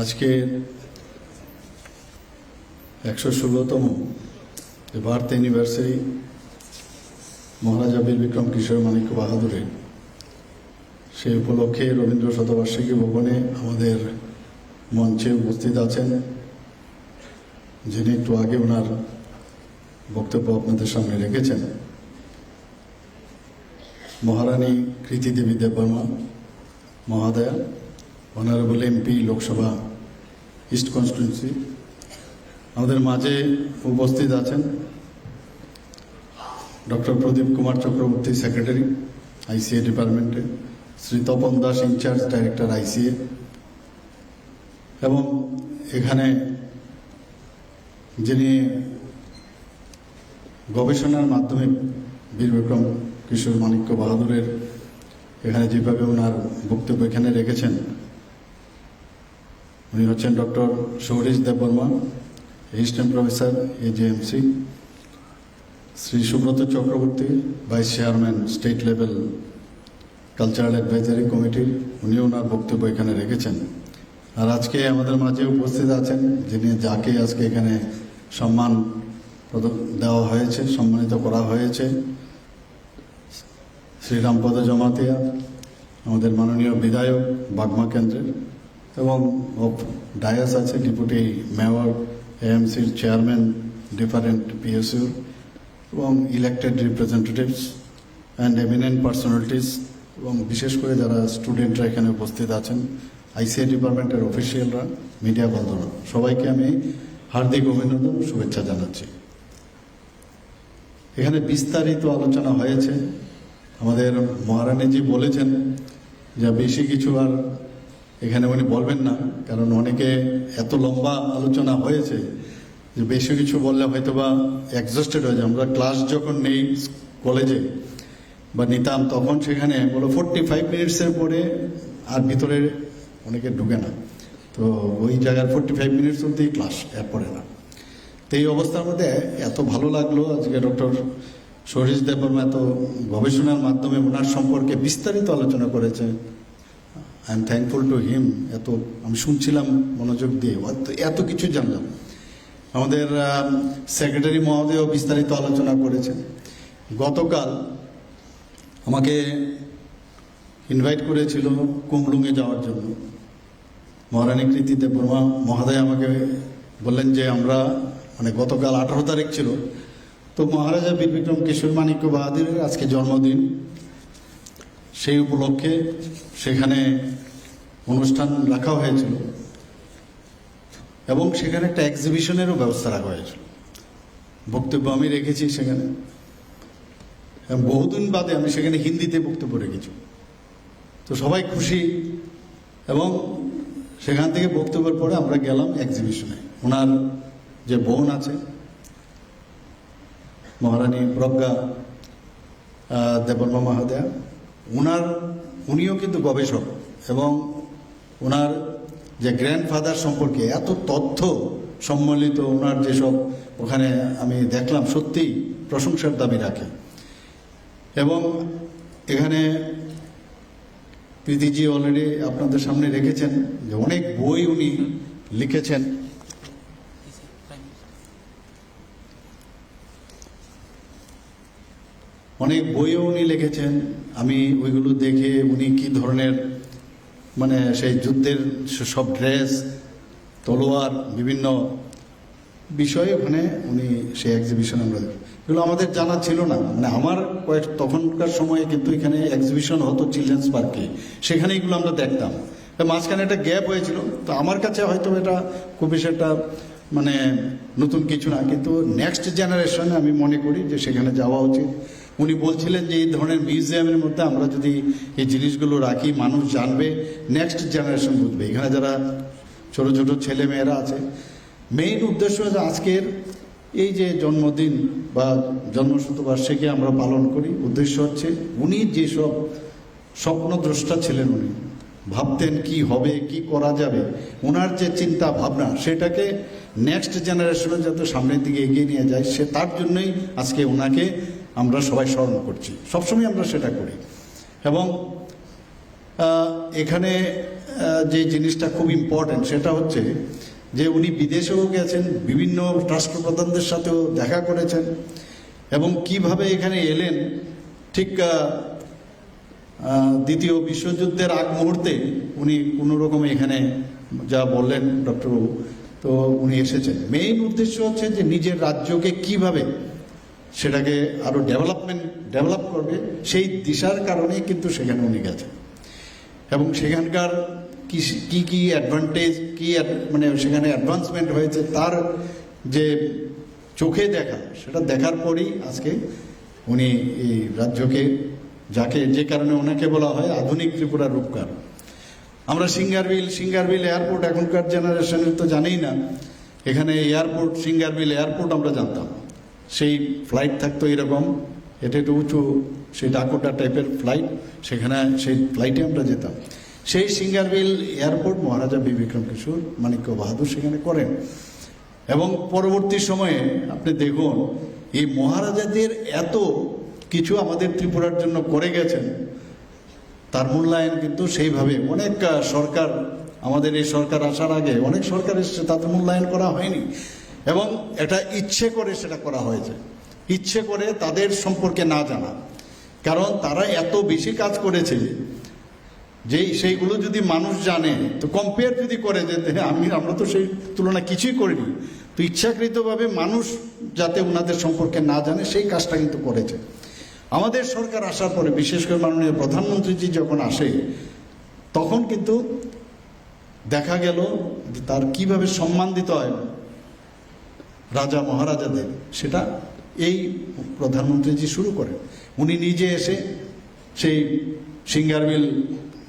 আজকে একশো ষোলোতম বার্থ অ্যানিভার্সারি মহারাজা বীর বিক্রম কিশোর মানিক্য বাহাদুরের। সেই উপলক্ষে রবীন্দ্র শতবার্ষিকী ভবনে আমাদের মঞ্চে উপস্থিত আছেন। যিনি একটু আগে ওনার বক্তব্য আপনাদের সামনে রেখেছেন। Maharani Kriti Devi Debbarma মহাদয়া honourable MP Lok Sabha east constituency আমাদের মাঝে উপস্থিত আছেন doctor Pradip Kumar Chakraborty secretary ICA ডিপার্টমেন্টে Shri Tapan Das in charge director ICA এবং এখানে যিনি গবেষণার মাধ্যমে বীর বিক্রম কিশোর মাণিক্য বাহাদুরের এখানে যেভাবে ওনার বক্তব্য এখানে রেখেছেন উনি হচ্ছেন doctor Sourish Debbarma assistant professor AJMC Shri Subrata Chakraborty vice chairman state level cultural advisory কমিটির উনি ওনার বক্তব্য এখানে রেখেছেন। আর আজকে আমাদের মাঝে উপস্থিত আছেন, যিনি যাকে আজকে এখানে সম্মান দেওয়া হয়েছে, সম্মানিত করা হয়েছে শ্রীরামপদ জমাতিয়া, আমাদের মাননীয় বিধায়ক, বাগমা কেন্দ্রের। এবং ডায়াস আছে, ডেপুটি মেয়র, এএমসির চেয়ারম্যান, ডিফারেন্ট পিএসইউর এবং elected representatives and eminent personalities এবং বিশেষ করে যারা স্টুডেন্টরা এখানে উপস্থিত আছেন আইসিআই ডিপার্টমেন্টের অফিসিয়ালরা মিডিয়া বন্ধুরা, সবাইকে আমি হার্দিক অভিনন্দন শুভেচ্ছা জানাচ্ছি। এখানে বিস্তারিত আলোচনা হয়েছে। আমাদের মহারানীজি বলেছেন যে বেশি কিছু আর এখানে উনি বলবেন না, কারণ অনেকে এত লম্বা আলোচনা হয়েছে যে বেশি কিছু বললে হয়তো বা এক্সস্টেড হয়ে যায়। আমরা ক্লাস যখন নেই কলেজে বা নিতাম, তখন সেখানে বলো ফোরটি ফাইভ মিনিটসের পরে আর ভিতরে অনেকে ঢুকে না। তো ওই জায়গার ফোরটি ফাইভ মিনিটস অব্দি ক্লাস এরপরে না। তো এই অবস্থার মধ্যে এত ভালো লাগল আজকে ডক্টর সরিষ দেববর্মা এত গবেষণার মাধ্যমে ওনার সম্পর্কে বিস্তারিত আলোচনা করেছে I am thankful to him এত, আমি শুনছিলাম মনোযোগ দিয়ে। এত কিছু জানলাম। আমাদের সেক্রেটারি মহোদয়ও বিস্তারিত আলোচনা করেছেন। গতকাল আমাকে ইনভাইট করেছিল কুমলুঙে যাওয়ার জন্য। মহারানী কৃতি দেববর্মা মহাদয় আমাকে বললেন যে আমরা মানে গতকাল আঠারো তারিখ ছিল। তো মহারাজা বীর বিক্রম কিশোর মাণিক্য বাহাদুরের আজকে জন্মদিন। সেই উপলক্ষে সেখানে অনুষ্ঠান রাখা হয়েছিল এবং সেখানে একটা এক্সিবিশনেরও ব্যবস্থা রাখা হয়েছিল। বক্তব্য আমি রেখেছি সেখানে। বহুদিন বাদে আমি সেখানে হিন্দিতে বক্তব্য রেখেছি। তো সবাই খুশি এবং সেখান থেকে বক্তব্যের পরে আমরা গেলাম এক্সিবিশনে ওনার যে বোন আছে মহারানী প্রজ্ঞা আহ, দেববর্মা মহাদয়া ওনার উনিও কিন্তু গবেষক এবং ওনার যে গ্র্যান্ডফাদার সম্পর্কে এত তথ্য সম্মিলিত ওনার যেসব ওখানে আমি দেখলাম সত্যিই প্রশংসার দাবি রাখে। এবং এখানে প্রীতিজি অলরেডি আপনাদের সামনে রেখেছেন যে অনেক বই উনি লিখেছেন। অনেক বইও উনি লিখেছেন। আমি ওইগুলো দেখে উনি কি ধরনের মানে সেই যুদ্ধের সব ড্রেস, তলোয়ার, বিভিন্ন বিষয়ে ওখানে উনি সেই এক্সিবিশন আমরা। এগুলো আমাদের জানা ছিল না। মানে আমার কয়েক, তখনকার সময়ে কিন্তু এখানে এক্সিবিশন হতো চিলড্রেন্স পার্কে সেখানে এগুলো আমরা দেখতাম। মাঝখানে একটা গ্যাপ হয়েছিল। তো আমার কাছে হয়তো এটা খুব বেশি একটা মানে নতুন কিছু না। কিন্তু নেক্সট জেনারেশনে আমি মনে করি যে সেখানে যাওয়া উচিত। উনি বলছিলেন যে এই ধরনের মিউজিয়ামের মধ্যে আমরা যদি এই জিনিসগুলো রাখি, মানুষ জানবে নেক্সট জেনারেশন বুঝবে। এখানে যারা ছোট ছোট ছেলে মেয়েরা আছে মেইন উদ্দেশ্য হচ্ছে আজকের এই যে জন্মদিন বা জন্মশতবার্ষিকী আমরা পালন করি, উদ্দেশ্য হচ্ছে উনি যেসব স্বপ্নদ্রষ্টা ছিলেন উনি, ভাবতেন কি হবে, কি করা যাবে ওনার যে চিন্তা ভাবনা সেটাকে নেক্সট জেনারেশনে যাতে সামনের দিকে এগিয়ে নিয়ে যায়, সে তার জন্যই আজকে ওনাকে আমরা সবাই স্মরণ করছি। সবসময় আমরা সেটা করি। এবং এখানে যে জিনিসটা খুব ইম্পর্টেন্ট সেটা হচ্ছে যে উনি বিদেশেও গেছেন, বিভিন্ন রাষ্ট্রপ্রধানদের সাথেও দেখা করেছেন এবং কীভাবে এখানে এলেন, ঠিক দ্বিতীয় বিশ্বযুদ্ধের আগ মুহূর্তে উনি কোনো রকমে এখানে যা বললেন ডক্টরবাবু তো উনি এসেছেন। মেইন উদ্দেশ্য হচ্ছে যে নিজের রাজ্যকে কীভাবে সেটাকে আরও ডেভেলপমেন্ট ডেভেলপ করবে, সেই দিশার কারণেই কিন্তু সেখানে উনি গেছেন। এবং সেখানকার কি কি অ্যাডভান্টেজ কি মানে সেখানে অ্যাডভান্সমেন্ট হয়েছে তার যে চোখে দেখা, সেটা দেখার পরই আজকে উনি এই রাজ্যকে, যাকে যে কারণে ওনাকে বলা হয় আধুনিক ত্রিপুরার রূপকার। আমরা সিঙ্গারবিল সিঙ্গারবিল এয়ারপোর্ট এখনকার জেনারেশনের তো জানেই না, এখানে এয়ারপোর্ট, সিঙ্গারবিল এয়ারপোর্ট আমরা জানতাম। সেই ফ্লাইট থাকতো এরকম এটা একটু উঁচু সেই ডাকোটা টাইপের ফ্লাইট সেখানে সেই ফ্লাইটে আমরা যেতাম। সেই সিঙ্গারবিল এয়ারপোর্ট মহারাজা বিবিক্রম কিশোর, মানিক্য বাহাদুর সেখানে করেন। এবং পরবর্তী সময়ে আপনি দেখুন, এই মহারাজাদের এত কিছু আমাদের ত্রিপুরার জন্য করে গেছেন, তার মূল্যায়ন কিন্তু সেইভাবে। অনেক সরকার, আমাদের এই সরকার আসার আগে অনেক সরকার এসেছে, তাতে মূল্যায়ন করা হয়নি। এবং এটা ইচ্ছে করে সেটা করা হয়েছে। ইচ্ছে করে তাদের সম্পর্কে না জানা। কারণ তারা এত বেশি কাজ করেছে যে সেইগুলো যদি মানুষ জানে তো কম্পেয়ার যদি করে যে হ্যাঁ, আমি আমরা তো সেই তুলনায় কিছুই করিনি। তো ইচ্ছাকৃতভাবে মানুষ যাতে ওনাদের সম্পর্কে না জানে সেই কাজটা কিন্তু করেছে। আমাদের সরকার আসার পরে বিশেষ করে মাননীয় প্রধানমন্ত্রীজি যখন আসে তখন কিন্তু দেখা গেল তার কীভাবে সম্মান দিতে হয়। রাজা মহারাজাদের, সেটা এই প্রধানমন্ত্রীজি শুরু করেন। উনি নিজে এসে সেই সিঙ্গারবিল,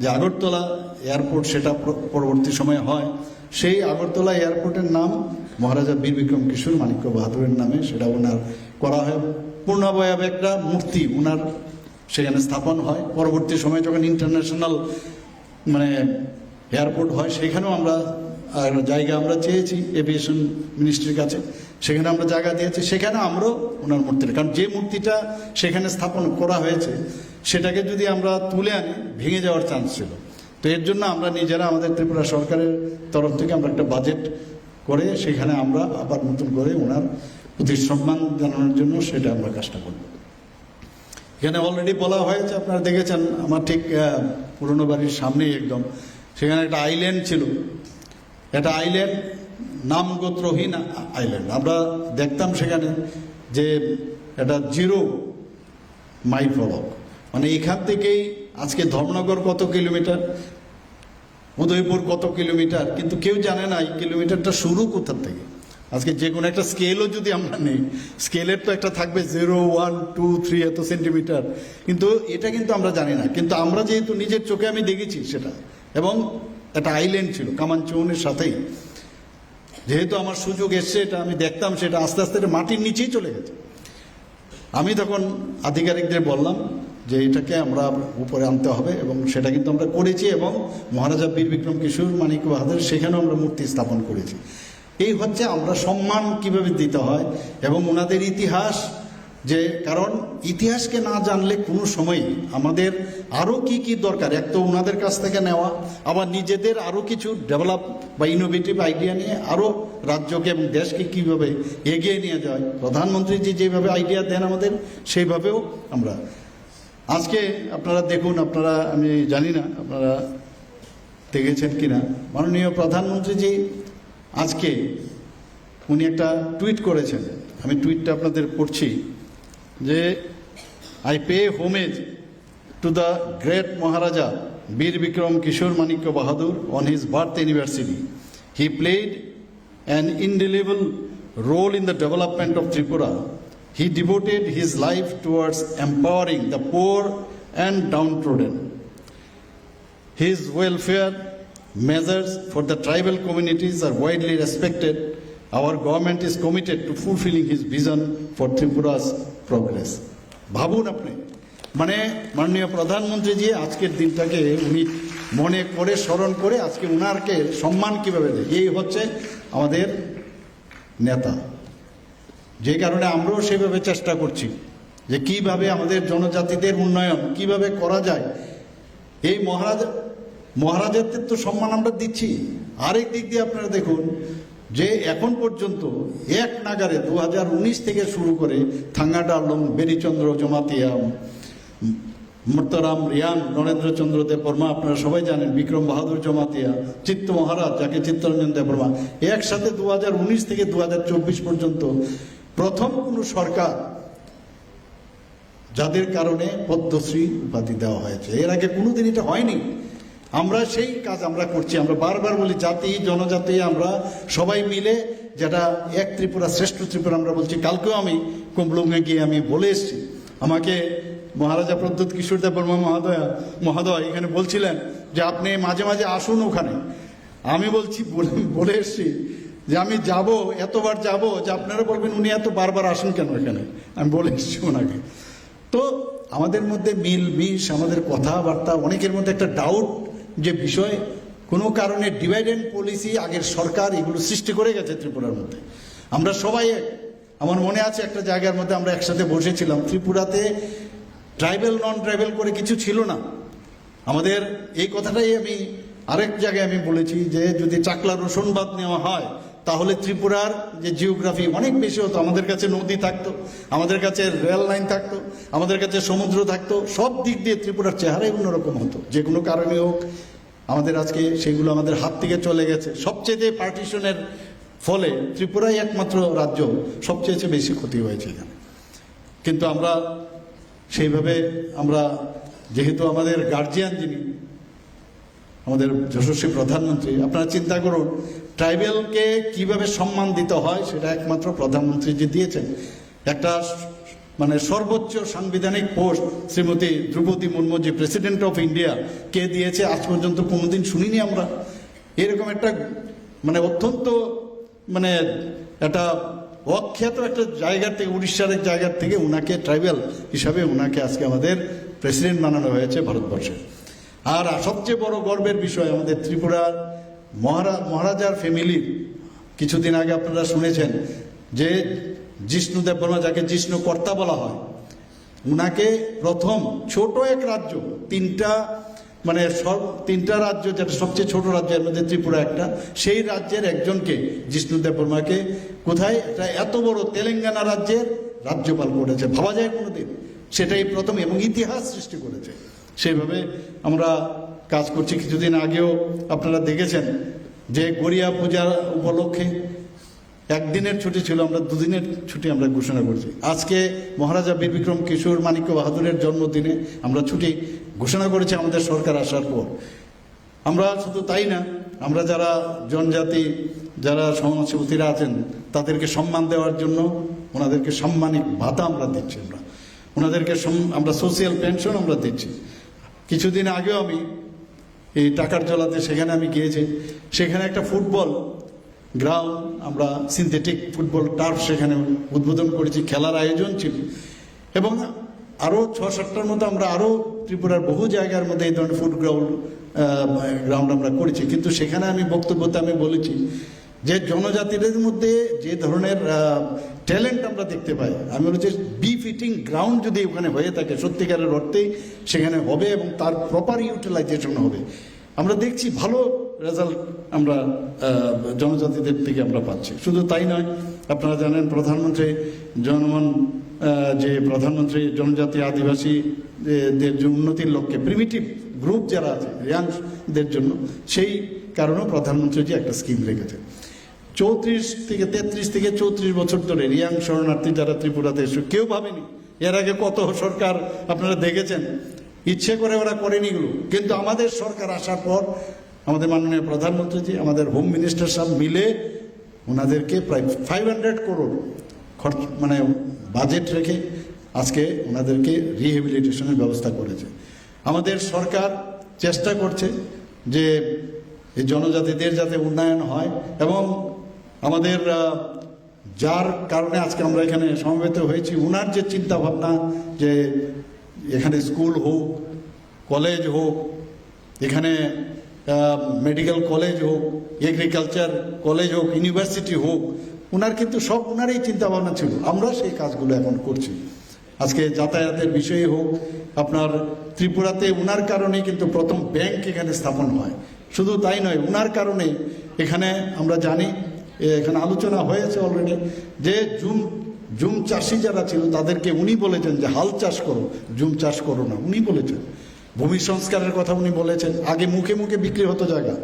যে আগরতলা এয়ারপোর্ট, সেটা পরবর্তী সময়ে হয়। সেই আগরতলা এয়ারপোর্টের নাম মহারাজা বীর বিক্রম কিশোর মানিক্য বাহাদুরের নামে সেটা ওনার করা হয়। পূর্ণাবয়ব একটা মূর্তি ওনার সেখানে স্থাপন হয়। পরবর্তী সময়ে যখন ইন্টারন্যাশনাল মানে এয়ারপোর্ট হয়, সেখানেও আমরা জায়গা আমরা চেয়েছি এভিয়েশন মিনিস্ট্রির কাছে। সেখানে আমরা জায়গা দিয়েছি, সেখানে আমরাও ওনার মূর্তিটা কারণ যে মূর্তিটা সেখানে স্থাপন করা হয়েছে, সেটাকে যদি আমরা তুলে আনি, ভেঙে যাওয়ার চান্স ছিল। তো এর জন্য আমরা নিজেরা আমাদের ত্রিপুরা সরকারের তরফ থেকে আমরা একটা বাজেট করে সেখানে আমরা আবার নতুন করে ওনার প্রতি সম্মান জানানোর জন্য সেটা আমরা কাজটা করব। এখানে অলরেডি বলা হয়েছে, আপনারা দেখেছেন আমার ঠিক পুরনো বাড়ির সামনেই একদম, সেখানে একটা আইল্যান্ড ছিল। একটা আইল্যান্ড নাম গোত্রহীন আইল্যান্ড আমরা দেখতাম সেখানে যে এটা জিরো মাইল ফলক মানে এখান থেকেই আজকে ধর্মনগর কত কিলোমিটার? উদয়পুর কত কিলোমিটার? কিন্তু কেউ জানে না এই কিলোমিটারটা শুরু কোথার থেকে। আজকে যে কোনো একটা স্কেলও যদি আমরা নেই স্কেলের তো একটা থাকবে জিরো ওয়ান টু থ্রি এত সেন্টিমিটার কিন্তু এটা কিন্তু আমরা জানি না। কিন্তু আমরা যেহেতু নিজের চোখে আমি দেখেছি সেটা। এবং একটা আইল্যান্ড ছিল, কামানচৌনের সাথেই। যেহেতু আমার সুযোগ এসছে, এটা আমি দেখতাম, সেটা আস্তে আস্তে এটা মাটির নিচেই চলে গেছে। আমি তখন আধিকারিকদের বললাম যে এটাকে আমরা উপরে আনতে হবে এবং সেটা কিন্তু আমরা করেছি এবং মহারাজা বীর বিক্রম কিশোর মানিক বাহাদুর, সেখানেও আমরা মূর্তি স্থাপন করেছি। এই হচ্ছে আমরা সম্মান কীভাবে দিতে হয় এবং ওনাদের ইতিহাস যে কারণ ইতিহাসকে না জানলে কোনো সময়ই আমাদের আরও কি কি দরকার? এক তো ওনাদের কাছ থেকে নেওয়া, আবার নিজেদের আরও কিছু ডেভেলপ বা ইনোভেটিভ আইডিয়া নিয়ে আরও রাজ্যকে এবং দেশকে কীভাবে এগিয়ে নিয়ে যায়। প্রধানমন্ত্রী যে যেভাবে আইডিয়া দেন আমাদের, সেইভাবেও আমরা। আজকে আপনারা দেখুন, আপনারা, আমি জানি না, আপনারা দেখেছেন কিনা। মাননীয় প্রধানমন্ত্রীজি আজকে উনি একটা টুইট করেছেন। আমি টুইটটা আপনাদের পড়ছি। যে I pay homage to the great Maharaja Bir Bikram Kishore Manikya Bahadur on his birth anniversary he played an indelible role in the development of Tripura. He devoted his life towards empowering the poor and downtrodden. His welfare measures for the tribal communities are widely respected. Our government is committed to fulfilling his vision for Tripura's progress. ভাবুন আপনি। মানে মাননীয় প্রধানমন্ত্রীজি, আজকের দিনটাকে উনি মনে করে, স্মরণ করে আজকে উনারকে সম্মান কীভাবে দেয়? এই হচ্ছে আমাদের নেতা। যে কারণে আমরাও সেভাবে চেষ্টা করছি যে কীভাবে আমাদের জনজাতিদের উন্নয়ন, কীভাবে করা যায়। এই মহারাজ মহারাজাদের তো সম্মান আমরা দিচ্ছি। আরেক দিক দিয়ে আপনারা দেখুন যে এখন পর্যন্ত এক নাগারে দু হাজার উনিশ থেকে শুরু করে থাঙ্গাডা লং বেরিচন্দ্র জমাতিয়া, মর্তারাম রিয়ান নরেন্দ্রচন্দ্র দেববর্মা, আপনারা সবাই জানেন, বিক্রম বাহাদুর জমাতিয়া, চিত্ত মহারাজ, যাকে চিত্তরঞ্জন দেববর্মা, একসাথে দু হাজার উনিশ থেকে দু হাজার চব্বিশ পর্যন্ত প্রথম কোনো সরকার যাদের কারণে পদ্মশ্রী উপাধি দেওয়া হয়েছে। এর আগে কোনোদিন এটা হয়নি। আমরা সেই কাজ আমরা করছি। আমরা বারবার বলি, জাতি, জনজাতি, আমরা সবাই মিলে যেটা এক ত্রিপুরা শ্রেষ্ঠ ত্রিপুরা আমরা বলছি, কালকেও আমি কুম্বলুঙ্গে গিয়ে আমি বলে এসেছি। আমাকে মহারাজা প্রদ্যুৎ কিশোর দেব বর্মা মহোদয় মহোদয় এখানে বলছিলেন যে, আপনি মাঝে মাঝে আসুন ওখানে। আমি বলছি, বলে- বলে এসছি যে, আমি যাব, এতবার যাব যে, আপনারা বলবেন উনি এত বারবার আসুন কেন এখানে? আমি বলে এসছি ওনাকে। তো আমাদের মধ্যে মিল মিশ আমাদের কথাবার্তা, অনেকের মধ্যে একটা ডাউট যে বিষয়, কোনো কারণে ডিভাইড অ্যান্ড পলিসি আগের সরকার এগুলো সৃষ্টি করে গেছে ত্রিপুরার মধ্যে। আমরা সবাই আমার মনে আছে একটা জায়গার মধ্যে আমরা একসাথে বসেছিলাম। ত্রিপুরাতে ট্রাইবেল নন ট্রাইবেল করে কিছু ছিল না। আমাদের এই কথাটাই আমি আরেক জায়গায় আমি বলেছি যে যদি চাকলা রোশনবাদ নেওয়া হয় তাহলে ত্রিপুরার যে জিওগ্রাফি অনেক বেশি হতো। আমাদের কাছে নদী থাকতো, আমাদের কাছে রেল লাইন থাকতো, আমাদের কাছে সমুদ্র থাকতো, সব দিক দিয়ে ত্রিপুরার চেহারাই অন্যরকম হতো। যে কোনো কারণে হোক, আমাদের আজকে সেগুলো আমাদের হাত থেকে চলে গেছে। সবচেয়ে যে পার্টিশনের ফলে ত্রিপুরাই একমাত্র রাজ্য সবচেয়ে বেশি ক্ষতি হয়েছে এখানে। কিন্তু আমরা সেইভাবে আমরা যেহেতু আমাদের গার্জিয়ান যিনি, আমাদের যশস্বী প্রধানমন্ত্রী, আপনারা চিন্তা করুন ট্রাইবেলকে কীভাবে সম্মান দিতে হয় সেটা একমাত্র প্রধানমন্ত্রী যে দিয়েছেন। একটা মানে সর্বোচ্চ সাংবিধানিক পোস্ট শ্রীমতী দ্রৌপদী মুর্মু যে প্রেসিডেন্ট অফ ইন্ডিয়া, কে দিয়েছে আজ পর্যন্ত কোনোদিন শুনিনি আমরা। এরকম একটা মানে অত্যন্ত মানে একটা অখ্যাত একটা জায়গা থেকে, উড়িষ্যার এক জায়গা থেকে ওনাকে ট্রাইবেল হিসাবে ওনাকে আজকে আমাদের প্রেসিডেন্ট বানানো হয়েছে ভারতবর্ষে। আর সবচেয়ে বড় গর্বের বিষয় আমাদের ত্রিপুরার মহারা, মহারাজার ফ্যামিলির কিছুদিন আগে আপনারা শুনেছেন যে জিষ্ণু দেববর্মা, যাকে জিষ্ণু কর্তা বলা হয়, উনাকে প্রথম ছোট এক রাজ্য, তিনটা মানে সব, তিনটা রাজ্য, যেটা সবচেয়ে ছোট রাজ্যের মধ্যে ত্রিপুরা একটা, সেই রাজ্যের একজনকে জিষ্ণু দেববর্মাকে কোথায় একটা এত বড় তেলেঙ্গানা রাজ্যের রাজ্যপাল করেছে, ভাবা যায় কোনোদিন? সেটাই প্রথম এবং ইতিহাস সৃষ্টি করেছে। সেইভাবে আমরা কাজ করছি কিছুদিন আগেও আপনারা দেখেছেন যে গড়িয়া পূজার উপলক্ষে একদিনের ছুটি ছিল, আমরা দুদিনের ছুটি আমরা ঘোষণা করছি। আজকে মহারাজা বীর বিক্রম কিশোর মানিক্য বাহাদুরের জন্মদিনে আমরা ছুটি ঘোষণা করেছি আমাদের সরকার আসার পর। আমরা শুধু তাই না, আমরা যারা জনজাতি, যারা সমাজসেবতীরা আছেন, তাদেরকে সম্মান দেওয়ার জন্য ওনাদেরকে সাম্মানিক ভাতা আমরা দিচ্ছি আমরা। ওনাদেরকে আমরা সোশিয়াল পেনশন আমরা দিচ্ছি। কিছুদিন আগেও আমি এই টাকার জলাতে সেখানে আমি গিয়েছি। সেখানে একটা ফুটবল গ্রাউন্ড, আমরা সিনথেটিক ফুটবল টার্ফ সেখানে উদ্বোধন করেছি, খেলার আয়োজন ছিল। এবং আরও ছ সাতটার মতো আমরা আরও ত্রিপুরার বহু জায়গার মধ্যে এই ধরনের ফুট গ্রাউন্ড গ্রাউন্ড আমরা করেছি। কিন্তু সেখানে আমি বক্তব্যতে আমি বলেছি যে জনজাতিদের মধ্যে যে ধরনের ট্যালেন্ট আমরা দেখতে পাই, আমি বলছি বি ফিটিং গ্রাউন্ড যদি ওখানে হয়ে থাকে, সত্যিকারের অর্থেই সেখানে হবে এবং তার প্রপার ইউটিলাইজেশন হবে। আমরা দেখছি ভালো রেজাল্ট আমরা জনজাতিদের থেকে আমরা পাচ্ছি। শুধু তাই নয়, আপনারা জানেন প্রধানমন্ত্রী জনমন যে প্রধানমন্ত্রী জনজাতি আদিবাসী এ- দের যে উন্নতির লক্ষ্যে প্রিমিটিভ গ্রুপ যারা আছে রিয়াংসদের জন্য, সেই কারণেও প্রধানমন্ত্রী যে একটা স্কিম রেখেছে। চৌত্রিশ থেকে তেত্রিশ থেকে চৌত্রিশ বছর ধরে রিয়াং শরণার্থী যারা ত্রিপুরাতে এসে, কেউ ভাবেনি। এর আগে কত সরকার আপনারা দেখেছেন? ইচ্ছে করে ওরা করেনি এগুলো। কিন্তু আমাদের সরকার আসার পর আমাদের মাননীয় প্রধানমন্ত্রীজি, আমাদের হোম মিনিস্টার সাহেব মিলে ওনাদেরকে প্রায় ফাইভ হান্ড্রেড করোড় খরচ মানে বাজেট রেখে আজকে ওনাদেরকে রিহেবিলিটেশনের ব্যবস্থা করেছে। আমাদের সরকার চেষ্টা করছে যে এই জনজাতিদের যাতে উন্নয়ন হয় এবং আমাদের যার কারণে আজকে আমরা এখানে সমবেত হয়েছি, উনার যে চিন্তা ভাবনা যে এখানে স্কুল হোক, কলেজ হোক, এখানে মেডিকেল কলেজ হোক, এগ্রিকালচার কলেজ হোক, ইউনিভার্সিটি হোক ওনার কিন্তু সব ওনারই চিন্তা ভাবনা ছিল। আমরা সেই কাজগুলো এখন করছি। আজকে যাতায়াতের বিষয়ে হোক, আপনার ত্রিপুরাতে উনার কারণে কিন্তু প্রথম ব্যাংক এখানে স্থাপন হয়। শুধু তাই নয়, উনার কারণে এখানে আমরা জানি এখানে আলোচনা হয়েছে অলরেডি যে জুম জুম চাষি যারা ছিল, তাদেরকে উনি বলেছেন যে হাল চাষ করো, জুম চাষ করো না। উনি বলেছেন। ভূমি সংস্কারের কথা উনি বলেছেন। আগে মুখে মুখে বিক্রি হতো জায়গা।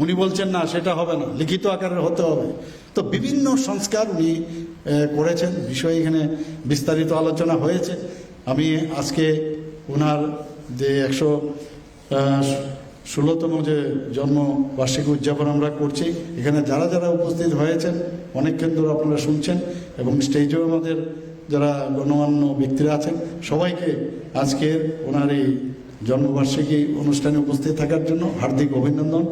উনি বলছেন, না, সেটা হবে না। লিখিত আকারে হতে হবে। তো বিভিন্ন সংস্কার উনি করেছেন। বিষয়ে এখানে বিস্তারিত আলোচনা হয়েছে। আমি আজকে ওনার যে একশো ষোলোতম যে জন্মবার্ষিকী উদযাপন আমরা করছি, এখানে যারা যারা উপস্থিত হয়েছেন অনেকক্ষণ ধরে আপনারা শুনছেন এবং স্টেজেও আমাদের যারা গণমান্য ব্যক্তিরা আছেন, সবাইকে আজকের ওনার এই জন্মবার্ষিকী অনুষ্ঠানে উপস্থিত থাকার জন্য হার্দিক অভিনন্দন।